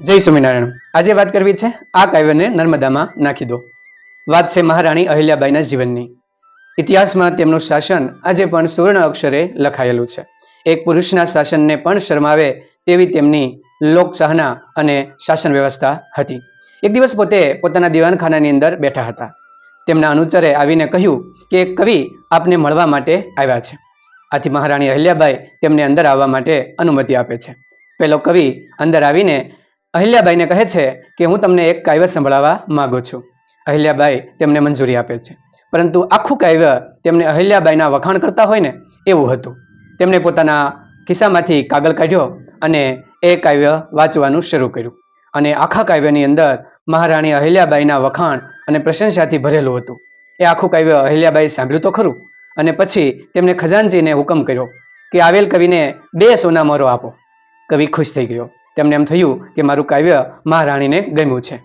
જય સ્વામિનારાયણ. આજે વાત કરવી છે આ કાવ્યને નર્મદામાં નાખી દો. વાત છે મહારાણી અહિલ્યાબાઈના જીવનની. ઇતિહાસમાં તેમનું શાસન આજે પણ સુવર્ણ અક્ષરે લખાયેલું છે. એક પુરુષના શાસનને પણ શરમાવે તેવી તેમની લોકચાહના અને શાસન વ્યવસ્થા હતી. એક દિવસ પોતે પોતાના દિવાનખાનાની અંદર બેઠા હતા. તેમના અનુચરે આવીને કહ્યું કે એક કવિ આપને મળવા માટે આવ્યા છે. આથી મહારાણી અહિલ્યાબાઈ તેમને અંદર આવવા માટે અનુમતિ આપે છે. પેલો કવિ અંદર આવીને અહિલ્યાબાઈને કહે છે કે હું તમને એક કાવ્ય સંભળાવવા માંગુ છું. અહિલ્યાબાઈ તેમને મંજૂરી આપે છે. પરંતુ આખું કાવ્ય તેમને અહિલ્યાબાઈના વખાણ કરતા હોય ને એવું હતું. તેમણે પોતાના ખિસ્સામાંથી કાગળ કાઢ્યો અને એ કાવ્ય વાંચવાનું શરૂ કર્યું. અને આખા કાવ્યની અંદર મહારાણી અહિલ્યાબાઈના વખાણ અને પ્રશંસાથી ભરેલું હતું. એ આખું કાવ્ય અહિલ્યાબાઈ સાંભળ્યું તો ખરું. અને પછી તેમણે ખજાનજીને હુકમ કર્યો કે આવેલ કવિને બે સોના મોરો આપો. કવિ ખુશ થઈ ગયો. તેમને એમ થયું કે મારું કાવ્ય મહારાણીને ગમ્યું છે.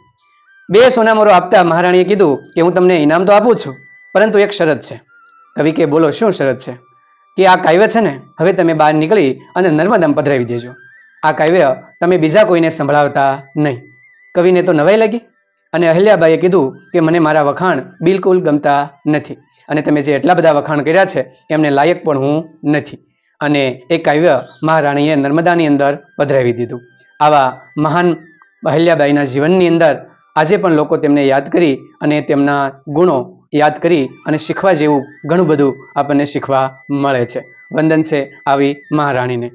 બે સોનામોરો આપતા મહારાણીએ કીધું કે હું તમને ઇનામ તો આપું છું, પરંતુ એક શરત છે. કવિ કે, બોલો, શું શરત છે? કે આ કાવ્ય છે ને, હવે તમે બહાર નીકળી અને નર્મદામાં પધરાવી દેજો. આ કાવ્ય તમે બીજા કોઈને સંભળાવતા નહીં. કવિને તો નવાઈ લાગી અને અહલ્યાબાઈએ કીધું કે મને મારા વખાણ બિલકુલ ગમતા નથી અને તમે જે એટલા બધા વખાણ કર્યા છે, એમને લાયક પણ હું નથી. અને એ કાવ્ય મહારાણીએ નર્મદાની અંદર પધરાવી દીધું. આવા મહાન અહિલ્યાબાઈના જીવનની અંદર આજે પણ લોકો તેમને યાદ કરી અને તેમના ગુણો યાદ કરી અને શીખવા જેવું ઘણું બધું આપણને શીખવા મળે છે. વંદન છે આવી મહારાણીને.